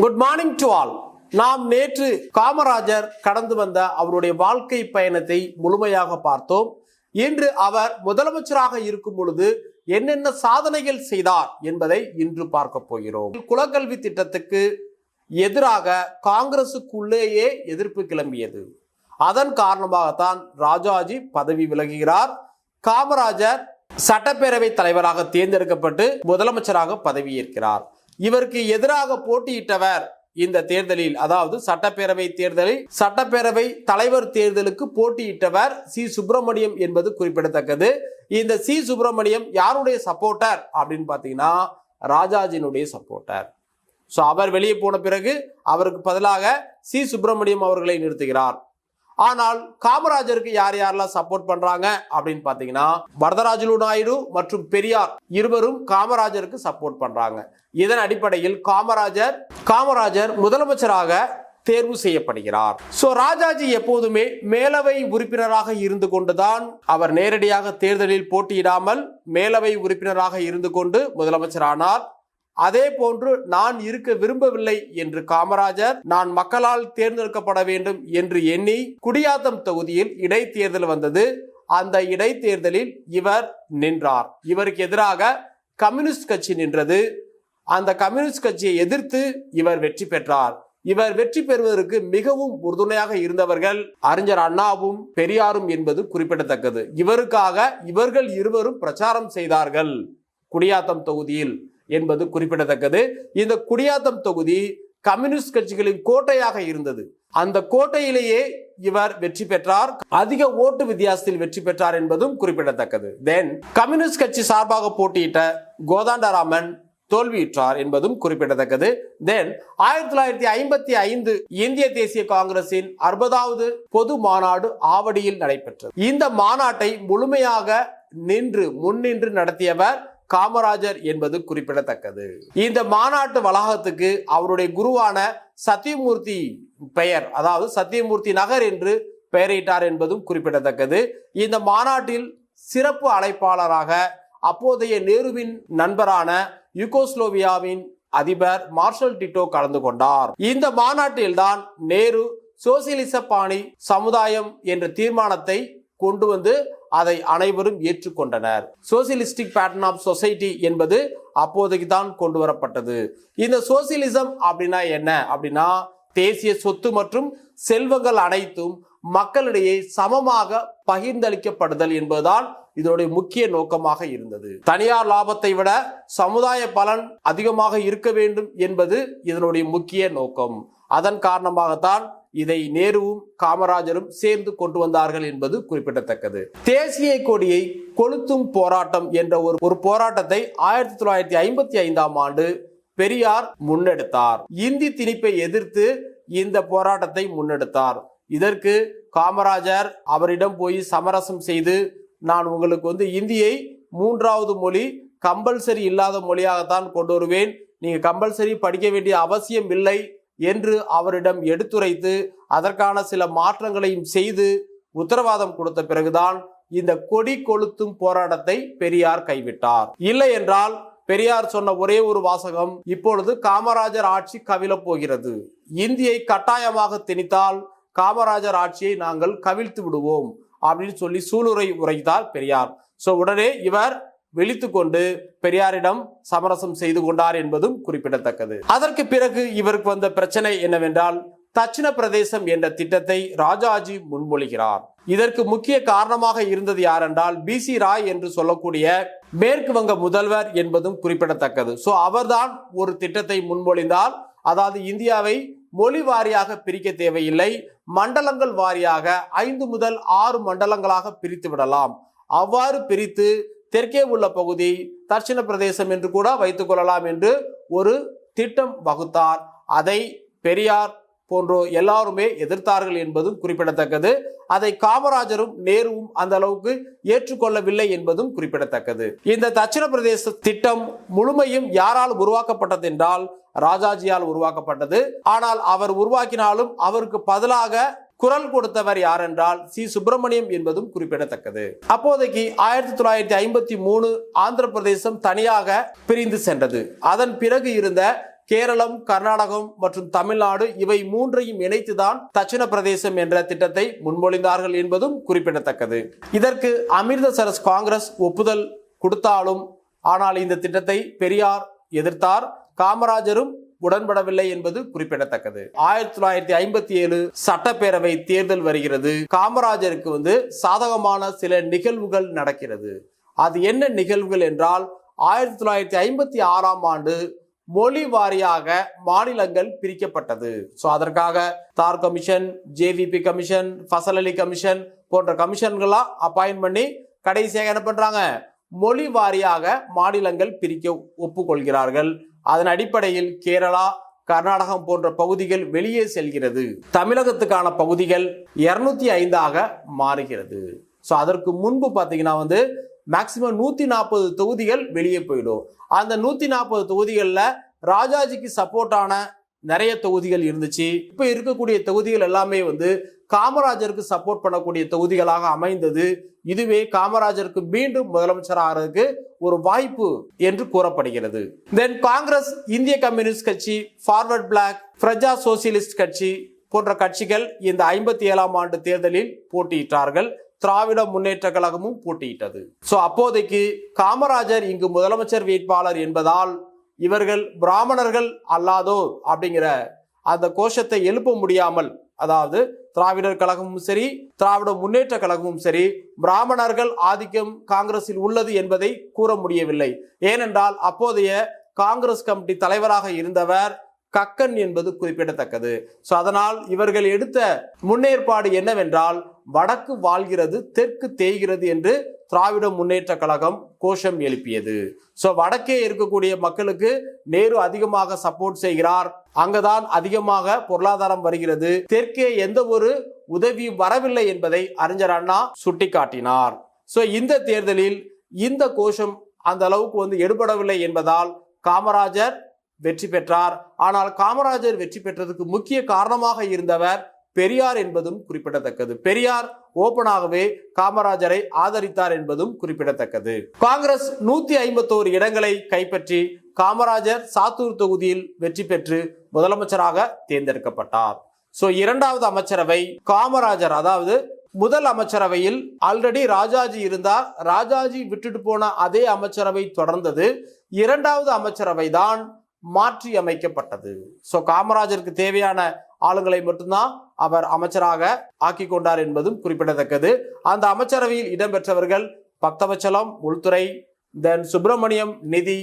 Good morning to all நாம் நேற்று காமராஜர் கடந்து வந்த அவருடைய வாழ்க்கை பயணத்தை முழுமையாக பார்த்தோம். இன்று அவர் முதலமைச்சராக இருக்கும் பொழுது என்னென்ன சாதனைகள் செய்தார் என்பதை இன்று பார்க்க போகிறோம். குலக்கல்வி திட்டத்துக்கு எதிராக காங்கிரசுக்குள்ளேயே எதிர்ப்பு கிளம்பியது. அதன் காரணமாகத்தான் ராஜாஜி பதவி விலகுகிறார். காமராஜர் சட்டப்பேரவை தலைவராக தேர்ந்தெடுக்கப்பட்டு முதலமைச்சராக பதவியேற்கிறார். இவருக்கு எதிராக போட்டியிட்டவர் இந்த தேர்தலில் அதாவது சட்டப்பேரவை தேர்தலில் சட்டப்பேரவை தலைவர் தேர்தலுக்கு போட்டியிட்டவர் சி. சுப்பிரமணியம் என்பது குறிப்பிடத்தக்கது. இந்த சி. சுப்பிரமணியம் யாருடைய சப்போர்ட்டர் அப்படின்னு பார்த்தீங்கன்னா ராஜாஜினுடைய சப்போர்ட்டர். ஸோ அவர் வெளியே போன பிறகு அவருக்கு பதிலாக சி. சுப்பிரமணியம் அவர்களை நிறுத்துகிறார். ஆனால் காமராஜருக்கு யார் யாரெல்லாம் சப்போர்ட் பண்றாங்க அப்படின்னு பாத்தீங்கன்னா வரதராஜலு நாயுடு மற்றும் பெரியார் இருவரும் காமராஜருக்கு சப்போர்ட் பண்றாங்க. இதன் அடிப்படையில் காமராஜர் காமராஜர் முதலமைச்சராக தேர்வு செய்யப்படுகிறார். சோ ராஜாஜி எப்போதுமே மேலவை உறுப்பினராக இருந்து கொண்டுதான் அவர் நேரடியாக தேர்தலில் போட்டியிடாமல் மேலவை உறுப்பினராக இருந்து கொண்டு முதலமைச்சரானார். அதே போன்று நான் இருக்க விரும்பவில்லை என்று காமராஜர் நான் மக்களால் தேர்ந்தெடுக்கப்பட வேண்டும் என்று எண்ணி குடியாத்தம் தொகுதியில் இடைத்தேர்தல் வந்தது. அந்த இடைத்தேர்தலில் இவர் நின்றார். இவருக்கு எதிராக கம்யூனிஸ்ட் கட்சி நின்றது. அந்த கம்யூனிஸ்ட் கட்சியை எதிர்த்து இவர் வெற்றி பெற்றார். இவர் வெற்றி பெறுவதற்கு மிகவும் உறுதுணையாக இருந்தவர்கள் அறிஞர் அண்ணாவும் பெரியாரும் என்பது குறிப்பிடத்தக்கது. இவருக்காக இவர்கள் இருவரும் பிரச்சாரம் செய்தார்கள் குடியாத்தம் தொகுதியில். என்பது குறிப்பிடத்தக்கது. இந்த குடியாத்தம் தொகுதி கம்யூனிஸ்ட் கட்சிகளின் கோட்டையாக இருந்தது. அந்த கோட்டையிலேயே இவர் வெற்றி பெற்றார். அதிக ஓட்டு வித்தியாசத்தில் வெற்றி பெற்றார் என்பதும் குறிப்பிடத்தக்கது. தென் கம்யூனிஸ்ட் கட்சி சார்பாக போட்டியிட்ட கோதாண்டராமன் தோல்வியுற்றார் என்பதும் குறிப்பிடத்தக்கது. தென் ஆயிரத்தி தொள்ளாயிரத்தி ஐம்பத்தி ஐந்து இந்திய தேசிய காங்கிரசின் அறுபதாவது பொது மாநாடு ஆவடியில் நடைபெற்றது. இந்த மாநாட்டை முழுமையாக நின்று முன்னின்று நடத்தியவர் காமராஜர் என்பது குறிப்பிடத்தக்கது. இந்த மாநாட்டு வளாகத்துக்கு அவருடைய குருவான சத்தியமூர்த்தி பெயர் அதாவது சத்தியமூர்த்தி நகர் என்று பெயரிட்டார் என்பதும் குறிப்பிடத்தக்கது. இந்த மாநாட்டில் சிறப்பு அழைப்பாளராக அப்போதைய நேருவின் நண்பரான யுகோஸ்லோவியாவின் அதிபர் மார்ஷல் டிட்டோ கலந்து கொண்டார். இந்த மாநாட்டில்தான் நேரு சோசியலிச பாணி சமுதாயம் என்ற தீர்மானத்தை கொண்டு வந்து அதை அனைவரும் ஏற்றுக்கொண்டனர். சோசியலிஸ்டிக் பேட்டர்ன் ஆஃப் சொசைட்டி என்பது அப்போதைக்கு தான் கொண்டு வரப்பட்டது இந்த சோசியலிசம் அப்படின்னா என்ன? அப்படின்னா தேசிய சொத்து மற்றும் செல்வங்கள் அனைத்தும் மக்களிடையே சமமாக பகிர்ந்தளிக்கப்படுதல் என்பதுதான் இதனுடைய முக்கிய நோக்கமாக இருந்தது. தனியார் லாபத்தை விட சமுதாய பலன் அதிகமாக இருக்க வேண்டும் என்பது இதனுடைய முக்கிய நோக்கம். அதன் காரணமாகத்தான் இதை நேருவும் காமராஜரும் சேர்ந்து கொண்டு வந்தார்கள் என்பது குறிப்பிடத்தக்கது. தேசிய கொடியை கொளுத்தும் போராட்டம் என்ற ஒரு ஒரு போராட்டத்தை ஆயிரத்தி தொள்ளாயிரத்தி ஐம்பத்தி ஐந்தாம் ஆண்டு பெரியார் முன்னெடுத்தார். இந்தி திணிப்பை எதிர்த்து இந்த போராட்டத்தை முன்னெடுத்தார். இதற்கு காமராஜர் அவரிடம் போய் சமரசம் செய்து நான் உங்களுக்கு வந்து இந்தியை மூன்றாவது மொழி கம்பல்சரி இல்லாத மொழியாகத்தான் கொண்டு வருவேன். நீங்க கம்பல்சரி படிக்க வேண்டிய அவசியம் இல்லை. என்று அவரிடம் எடுத்துரைத்து அதற்கான சில மாற்றங்களையும் செய்து உத்தரவாதம் கொடுத்த பிறகுதான் இந்த கொடி கொளுத்தும் போராட்டத்தை பெரியார் கைவிட்டார். இல்லை என்றால் பெரியார் சொன்ன ஒரே ஒரு வாசகம் இப்பொழுது காமராஜர் ஆட்சி கவிழப் போகிறது. இந்தியை கட்டாயமாக திணித்தால் காமராஜர் ஆட்சியை நாங்கள் கவிழ்த்து விடுவோம் அப்படின்னு சொல்லி சூளுரை உரைத்தார் பெரியார். சோ உடனே இவர் விழித்து கொண்டு பெரியாரிடம் சமரசம் செய்து கொண்டார் என்பதும் குறிப்பிடத்தக்கது. அதற்கு பிறகு இவருக்கு வந்த பிரச்சனை என்னவென்றால் தட்சிண பிரதேசம் என்ற திட்டத்தை ராஜாஜி முன்மொழிகிறார். இதற்கு முக்கிய காரணமாக இருந்தது யாரென்றால் பி சி ராய் என்று சொல்லக்கூடிய மேற்கு வங்க முதல்வர் என்பதும் குறிப்பிடத்தக்கது. சோ அவர்தான் ஒரு திட்டத்தை முன்மொழிந்தால் அதாவது இந்தியாவை மொழி வாரியாக பிரிக்க தேவையில்லை. மண்டலங்கள் வாரியாக ஐந்து முதல் ஆறு மண்டலங்களாக பிரித்து விடலாம். அவ்வாறு பிரித்து தெற்கே உள்ள பகுதி தட்சிண பிரதேசம் என்று கூட வைத்துக் கொள்ளலாம் என்று ஒரு திட்டம் வகுத்தார். அதை பெரியார் போன்றோ எல்லாருமே எதிர்த்தார்கள் என்பதும் குறிப்பிடத்தக்கது. அதை காமராஜரும் நேருவும் அந்த அளவுக்கு ஏற்றுக்கொள்ளவில்லை என்பதும் குறிப்பிடத்தக்கது. இந்த தட்சிண பிரதேச திட்டம் முழுமையும் யாரால் உருவாக்கப்பட்டது என்றால் ராஜாஜியால் உருவாக்கப்பட்டது. ஆனால் அவர் உருவாக்கினாலும் அவருக்கு பதிலாக குரல் கொடுத்தவர் யார் என்றால் சி. சுப்பிரமணியம் என்பதும் குறிப்பிடத்தக்கது. அப்போதைக்கு ஆயிரத்தி தொள்ளாயிரத்தி ஐம்பத்தி மூணு ஆந்திர பிரதேசம் தனியாக பிரிந்து சென்றது. அதன் பிறகு இருந்த கேரளம் கர்நாடகம் மற்றும் தமிழ்நாடு இவை மூன்றையும் இணைத்துதான் தட்சிண பிரதேசம் என்ற திட்டத்தை முன்மொழிந்தார்கள் என்பதும் குறிப்பிடத்தக்கது. இதற்கு அமிர்தசரஸ் காங்கிரஸ் ஒப்புதல் கொடுத்தாலும் ஆனால் இந்த திட்டத்தை பெரியார் எதிர்த்தார். காமராஜரும் உடன்படவில்லை என்பது குறிப்பிடத்தக்கது. ஆயிரத்தி தொள்ளாயிரத்தி ஐம்பத்தி ஏழு சட்டப்பேரவை தேர்தல் வருகிறது. காமராஜருக்கு வந்து சாதகமான சில நிகழ்வுகள் நடக்கிறது. அது என்ன நிகழ்வுகள் என்றால் ஆயிரத்தி தொள்ளாயிரத்தி ஐம்பத்தி ஆறாம் ஆண்டு மொழி வாரியாக மாநிலங்கள் பிரிக்கப்பட்டது. ஸோ அதற்காக Dhar commission J V P commission Fazal Ali commission போன்ற கமிஷன்கள்லாம் அப்பாயின் பண்ணி கடைசியாக என்ன பண்ணுறாங்க மொழி வாரியாக மாநிலங்கள் பிரிக்க ஒப்புக்கொள்கிறார்கள். அதன் அடிப்படையில் கேரளா கர்நாடகம் போன்ற பகுதிகள் வெளியே செல்கிறது. தமிழகத்துக்கான பகுதிகள் இருநூத்தி ஐந்தாக மாறுகிறது. ஸோ அதற்கு முன்பு பார்த்தீங்கன்னா வந்து மேக்சிமம் நூத்தி நாற்பது தொகுதிகள் வெளியே போயிடும். அந்த நூத்தி நாற்பது தொகுதிகளில் ராஜாஜிக்கு சப்போர்ட்டான நிறைய தொகுதிகள் இருந்துச்சு. இப்போ இருக்கக்கூடிய தொகுதிகள் எல்லாமே வந்து காமராஜருக்கு சப்போர்ட் பண்ணக்கூடிய தொகுதிகளாக அமைந்தது. இதுவே காமராஜருக்கு மீண்டும் முதலமைச்சர் ஆகிறதுக்கு ஒரு வாய்ப்பு என்று கூறப்படுகிறது. தென் காங்கிரஸ் இந்திய கம்யூனிஸ்ட் கட்சி ஃபார்வர்ட் பிளாக் பிரஜா சோசியலிஸ்ட் கட்சி போன்ற கட்சிகள் இந்த ஐம்பத்தி ஏழாம் ஆண்டு தேர்தலில் போட்டியிட்டார்கள். திராவிட முன்னேற்ற கழகமும் போட்டியிட்டது. சோ அப்போதைக்கு காமராஜர் இங்கு முதலமைச்சர் வேட்பாளர் என்பதால் இவர்கள் பிராமணர்கள் அல்லாதோர் அப்படிங்கிற அந்த கோஷத்தை எழுப்ப முடியாமல் அதாவது திராவிடர் கழகமும் சரி திராவிட முன்னேற்ற கழகமும் சரி பிராமணர்கள் ஆதிக்கம் காங்கிரஸில் உள்ளது என்பதை கூற முடியவில்லை. ஏனென்றால் அப்போதைய காங்கிரஸ் கமிட்டி தலைவராக இருந்தவர் கக்கன் என்பது குறிப்பிடத்தக்கது. சோ அதனால் இவர்கள் எடுத்த முன்னேற்பாடு என்னவென்றால் வடக்கு வாழ்கிறது தெற்கு தேய்கிறது என்று திராவிட முன்னேற்ற கழகம் கோஷம் எழுப்பியது. ஸோ வடக்கே இருக்கக்கூடிய மக்களுக்கு நேரு அதிகமாக சப்போர்ட் செய்கிறார். அங்கதான் அதிகமாக பொருளாதாரம் வருகிறது. தெற்கே எந்த ஒரு உதவி வரவில்லை என்பதை அறிஞர் அண்ணா சுட்டிக்காட்டினார். ஸோ இந்த தேர்தலில் இந்த கோஷம் அந்த அளவுக்கு வந்து எடுபடவில்லை என்பதால் காமராஜர் வெற்றி பெற்றார். ஆனால் காமராஜர் வெற்றி பெற்றதுக்கு முக்கிய காரணமாக இருந்தவர் பெரியார் என்பதும் குறிப்பிடத்தக்கது. பெரியார் ஓபனாகவே காமராஜரை ஆதரித்தார் என்பதும் குறிப்பிடத்தக்கது. காங்கிரஸ் நூத்தி ஐம்பத்தோரு இடங்களை கைப்பற்றி காமராஜர் சாத்தூர் தொகுதியில் வெற்றி பெற்று முதலமைச்சராக தேர்ந்தெடுக்கப்பட்டார். சோ இரண்டாவது அமைச்சரவை காமராஜர் அதாவது முதல் அமைச்சரவையில் ஆல்ரெடி ராஜாஜி இருந்தார். ராஜாஜி விட்டுட்டு போன அதே அமைச்சரவை தொடர்ந்தது. இரண்டாவது அமைச்சரவை தான் மாற்றி அமைக்கப்பட்டது சோ காமராஜருக்கு தேவையான ஆளுங்களை மட்டும்தான் அவர் அமைச்சராக ஆக்கி கொண்டார் என்பதும் குறிப்பிடத்தக்கது. அந்த அமைச்சரவையில் இடம்பெற்றவர்கள் பக்தவச்சலம் உள்துறை தென் சுப்பிரமணியம் நிதி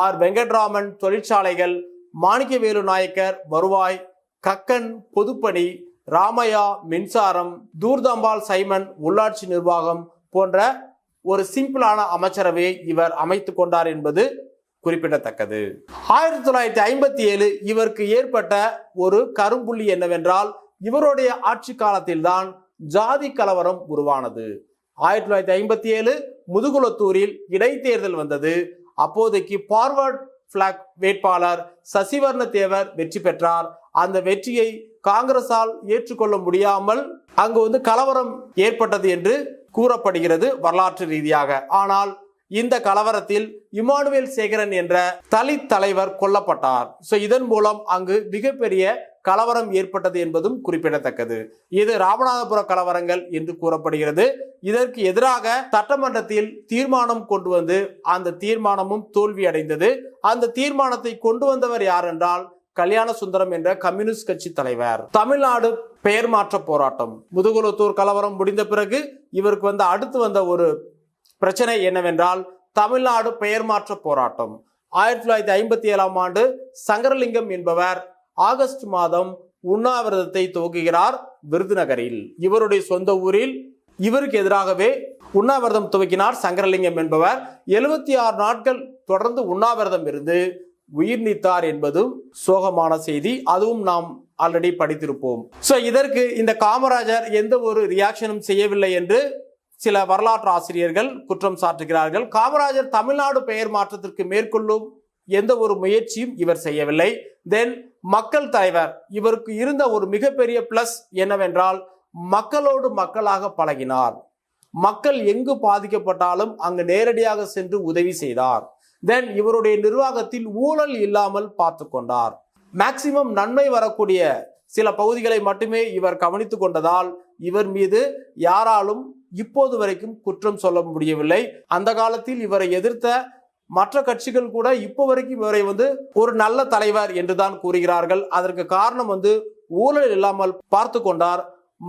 ஆர். வெங்கட்ராமன் தொழிற்சாலைகள் மாணிக்கவேலு நாயக்கர் வருவாய் கக்கன் பொதுப்பணி ராமையா மின்சாரம் தூர்தம்பால் சைமன் உள்ளாட்சி நிர்வாகம் போன்ற ஒரு சிம்பிளான அமைச்சரவையை இவர் அமைத்து கொண்டார் என்பது குறிப்பிடத்தக்கது. ஆயிரத்தி தொள்ளாயிரத்தி ஐம்பத்தி ஏழு இவருக்கு ஏற்பட்ட ஒரு கரும்புள்ளி என்னவென்றால் இவருடைய ஆட்சி காலத்தில்தான் ஜாதி கலவரம் உருவானது. ஆயிரத்தி தொள்ளாயிரத்தி ஐம்பத்தி ஏழு முதுகுளத்தூரில் இடைத்தேர்தல் வந்தது. அப்போதைக்கு பார்வர்ட் பிளாக் வேட்பாளர் சசிவர்ண தேவர் வெற்றி பெற்றார். அந்த வெற்றியை காங்கிரசால் ஏற்றுக்கொள்ள முடியாமல் அங்கு வந்து கலவரம் ஏற்பட்டது என்று கூறப்படுகிறது வரலாற்று ரீதியாக. ஆனால் இந்த கலவரத்தில் இமானுவேல் சேகரன் என்ற தலித் தலைவர் கொல்லப்பட்டார். ஸோ இதன் மூலம் அங்கு மிகப்பெரிய கலவரம் ஏற்பட்டது என்பதும் குறிப்பிடத்தக்கது. இது ராமநாதபுர கலவரங்கள் என்று கூறப்படுகிறது. இதற்கு எதிராக சட்டமன்றத்தில் தீர்மானம் கொண்டு வந்து அந்த தீர்மானமும் தோல்வி அடைந்தது. அந்த தீர்மானத்தை கொண்டு வந்தவர் யார் என்றால் கல்யாண சுந்தரம் என்ற கம்யூனிஸ்ட் கட்சி தலைவர். தமிழ்நாடு பெயர் மாற்ற போராட்டம். முதுகுலத்தூர் கலவரம் முடிந்த பிறகு இவருக்கு வந்து அடுத்து வந்த ஒரு பிரச்சனை என்னவென்றால் தமிழ்நாடு பெயர் மாற்ற போராட்டம். ஆயிரத்தி தொள்ளாயிரத்தி ஐம்பத்தி ஏழாம் ஆண்டு சங்கரலிங்கம் என்பவர் ஆகஸ்ட் மாதம் உண்ணாவிரதத்தை துவக்குகிறார் விருதுநகரில். இவருடைய சொந்த ஊரில் இவருக்கு எதிராகவே உண்ணாவிரதம் துவக்கினார் சங்கரலிங்கம் என்பவர். எழுபத்தி ஆறு நாட்கள் தொடர்ந்து உண்ணாவிரதம் இருந்து உயிர் நீத்தார் என்பதும் சோகமான செய்தி. அதுவும் நாம் ஆல்ரெடி படித்திருப்போம். சோ இதற்கு இந்த காமராஜர் எந்த ஒரு ரியாக்ஷனும் செய்யவில்லை என்று சில வரலாற்று ஆசிரியர்கள் குற்றம் சாட்டுகிறார்கள் காமராஜர் தமிழ்நாடு பெயர் மாற்றத்திற்கு மேற்கொள்ளும் எந்த ஒரு முயற்சியும் இவர் செய்யவில்லை. தென் மக்கள் தலைவர். இவருக்கு இருந்த ஒரு மிகப்பெரிய பிளஸ் என்னவென்றால் மக்களோடு மக்களாக பழகினார். மக்கள் எங்கு பாதிக்கப்பட்டாலும் அங்கு நேரடியாக சென்று உதவி செய்தார். தென் இவருடைய நிர்வாகத்தில் ஊழல் இல்லாமல் பார்த்து கொண்டார். மேக்சிமம் நன்மை வரக்கூடிய சில பகுதிகளை மட்டுமே இவர் கவனித்து கொண்டதால் இவர் மீது யாராலும் இப்போது வரைக்கும் குற்றம் சொல்ல முடியவில்லை. அந்த காலத்தில் இவரை எதிர்த்த மற்ற கட்சிகள் கூட இப்போ வரைக்கும் இவரை வந்து ஒரு நல்ல தலைவர் என்றுதான் கூறுகிறார்கள். அதற்கு காரணம் வந்து ஊழல் இல்லாமல் பார்த்து கொண்டார்.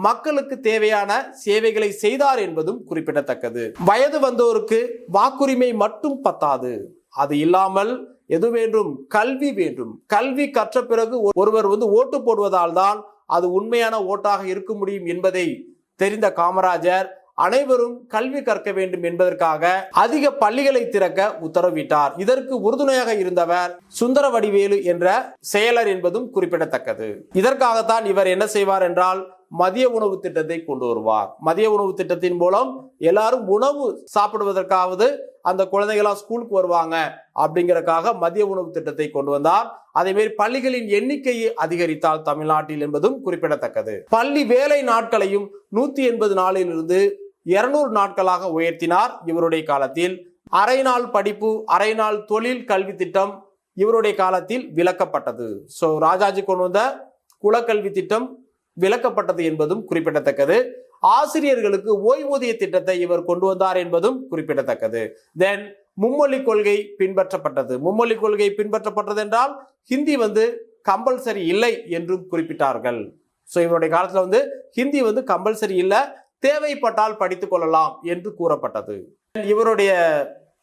மக்களுக்கு தேவையான சேவைகளை செய்தார் என்பதும் குறிப்பிடத்தக்கது. வயது வந்தோருக்கு வாக்குரிமை மட்டும் பத்தாது. அது இல்லாமல் எது வேண்டும்? கல்வி வேண்டும். கல்வி கற்ற பிறகு ஒருவர் வந்து ஓட்டு போடுவதால் தான் அது உண்மையான ஓட்டாக இருக்க முடியும் என்பதை தெரிந்த காமராஜர் அனைவரும் கல்வி கற்க வேண்டும் என்பதற்காக அதிக பள்ளிகளை திறக்க உத்தரவிட்டார். இதற்கு உறுதுணையாக இருந்தவர் சுந்தர வடிவேலு என்ற செயலர் என்பதும் குறிப்பிடத்தக்கது. இதற்காகத்தான் இவர் என்ன செய்வார் என்றால் மதிய உணவு திட்டத்தை கொண்டு வருவார். மதிய உணவு திட்டத்தின் மூலம் எல்லாரும் உணவு சாப்பிடுவதற்காவது அந்த குழந்தைகளா ஸ்கூலுக்கு வருவாங்க அப்படிங்கறக்காக மதிய உணவு திட்டத்தை கொண்டு வந்தார். அதே மாதிரி பள்ளிகளின் எண்ணிக்கையை அதிகரித்தால் தமிழ்நாட்டில் என்பதும் குறிப்பிடத்தக்கது. பள்ளி வேலை நாட்களையும் நூத்தி எண்பது நாளிலிருந்து இருநூறு நாட்களாக உயர்த்தினார் இவருடைய காலத்தில். அரை நாள் படிப்பு அரை நாள் தொழில் கல்வி திட்டம் இவருடைய காலத்தில் விளக்கப்பட்டது. ஸோ ராஜாஜி கொண்டு வந்த குலக்கல்வி திட்டம் விளக்கப்பட்டது என்பதும் குறிப்பிடத்தக்கது. ஆசிரியர்களுக்கு ஓய்வூதிய திட்டத்தை இவர் கொண்டு வந்தார் என்பதும் குறிப்பிடத்தக்கது. தென் மும்மொழி கொள்கை பின்பற்றப்பட்டது. மும்மொழி கொள்கை பின்பற்றப்பட்டது என்றால் ஹிந்தி வந்து கம்பல்சரி இல்லை என்றும் குறிப்பிட்டார்கள். ஸோ இவருடைய காலத்தில் வந்து ஹிந்தி வந்து கம்பல்சரி இல்லை. தேவைப்பட்டால் படித்துக் கொள்ளலாம் என்று கூறப்பட்டது. இவருடைய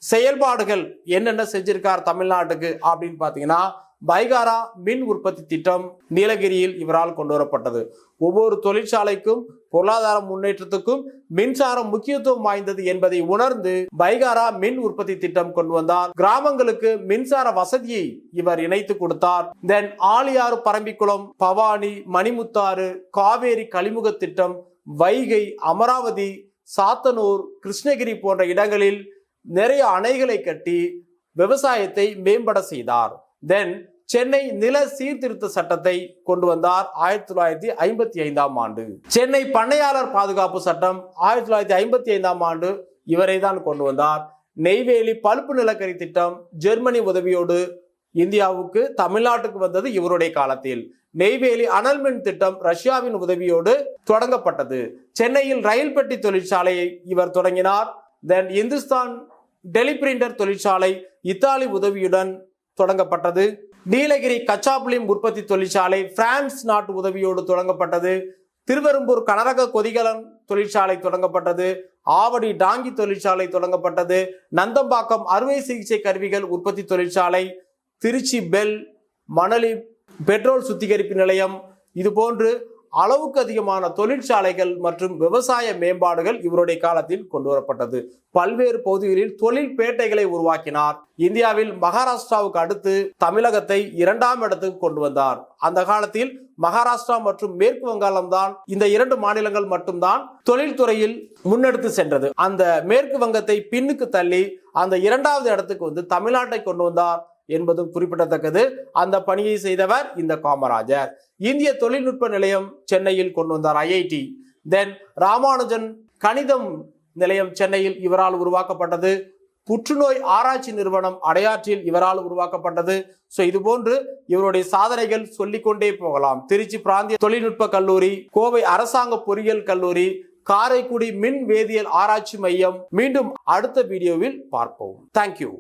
செயல்பாடுகள் என்னென்ன செஞ்சிருக்கார் தமிழ்நாட்டுக்கு அப்படின்னு பார்த்தீங்கன்னா பைகாரா மின் உற்பத்தி திட்டம் நீலகிரியில் இவரால் கொண்டு வரப்பட்டது ஒவ்வொரு தொழிற்சாலைக்கும் பொருளாதார முன்னேற்றத்துக்கும் மின்சாரம் முக்கியத்துவம் வாய்ந்தது என்பதை உணர்ந்து பைகாரா மின் உற்பத்தி திட்டம் கொண்டு வந்தார். கிராமங்களுக்கு மின்சார வசதியை இவர் இணைத்து கொடுத்தார். தென் ஆலியாறு பரம்பிக்குளம் பவானி மணிமுத்தாறு காவேரி கழிமுக திட்டம் வைகை அமராவதி சாத்தனூர் கிருஷ்ணகிரி போன்ற இடங்களில் நிறைய அணைகளை கட்டி விவசாயத்தை மேம்பட செய்தார். தென் சென்னை நில சீர்திருத்த சட்டத்தை கொண்டு வந்தார் ஆயிரத்தி தொள்ளாயிரத்தி ஐம்பத்தி ஐந்தாம் ஆண்டு. சென்னை பண்ணையாளர் பாதுகாப்பு சட்டம் ஆயிரத்தி தொள்ளாயிரத்தி ஐம்பத்தி ஐந்தாம் ஆண்டு இவரை தான் கொண்டு வந்தார். நெய்வேலி பழுப்பு நிலக்கரி திட்டம் ஜெர்மனி உதவியோடு இந்தியாவுக்கு தமிழ்நாட்டுக்கு வந்தது இவருடைய காலத்தில். நெய்வேலி அனல் மின் திட்டம் ரஷ்யாவின் உதவியோடு தொடங்கப்பட்டது. சென்னையில் ரயில் பெட்டி தொழிற்சாலையை இவர் தொடங்கினார். தென் இந்துஸ்தான் டெலிபிரிண்டர் தொழிற்சாலை இத்தாலி உதவியுடன் தொடங்கப்பட்டது. நீலகிரி கச்சாப்புளியம் உற்பத்தி தொழிற்சாலை பிரான்ஸ் நாட்டு உதவியோடு தொடங்கப்பட்டது. திருவெரும்பூர் கனரக கொதிகலன் தொழிற்சாலை தொடங்கப்பட்டது. ஆவடி டாங்கி தொழிற்சாலை தொடங்கப்பட்டது. நந்தம்பாக்கம் அறுவை சிகிச்சை கருவிகள் உற்பத்தி தொழிற்சாலை திருச்சி பெல் மணலி பெட்ரோல் சுத்திகரிப்பு நிலையம் இது போன்று அளவுக்கு அதிகமான தொழிற்சாலைகள் மற்றும் விவசாய மேம்பாடுகள் இவருடைய காலத்தில் கொண்டு வரப்பட்டது பல்வேறு பகுதிகளில் தொழில் பேட்டைகளை உருவாக்கினார். இந்தியாவில் மகாராஷ்டிராவுக்கு அடுத்து தமிழகத்தை இரண்டாம் இடத்துக்கு கொண்டு வந்தார். அந்த காலத்தில் மகாராஷ்டிரா மற்றும் மேற்கு வங்காளம் தான் இந்த இரண்டு மாநிலங்கள் மட்டும்தான் தொழில்துறையில் முன்னெடுத்து சென்றது. அந்த மேற்கு வங்கத்தை பின்னுக்கு தள்ளி அந்த இரண்டாவது இடத்துக்கு வந்து தமிழ்நாட்டை கொண்டு வந்தார். என்பதும் குறிப்பிடத்தக்கது. அந்த பணியை செய்தவர் இந்த காமராஜர். இந்திய தொழில்நுட்ப நிலையம் சென்னையில் கொண்டு வந்தார் ஐஐடி. தென் ராமானுஜன் கணிதம் நிலையம் சென்னையில் இவரால் உருவாக்கப்பட்டது. புற்றுநோய் ஆராய்ச்சி நிறுவனம் அடையாற்றில் இவரால் உருவாக்கப்பட்டது. ஸோ இது போன்று இவருடைய சாதனைகள் சொல்லிக்கொண்டே போகலாம். திருச்சி பிராந்திய தொழில்நுட்ப கல்லூரி கோவை அரசாங்க பொறியியல் கல்லூரி காரைக்குடி மின் வேதியியல் ஆராய்ச்சி மையம். மீண்டும் அடுத்த வீடியோவில் பார்ப்போம். தேங்க்யூ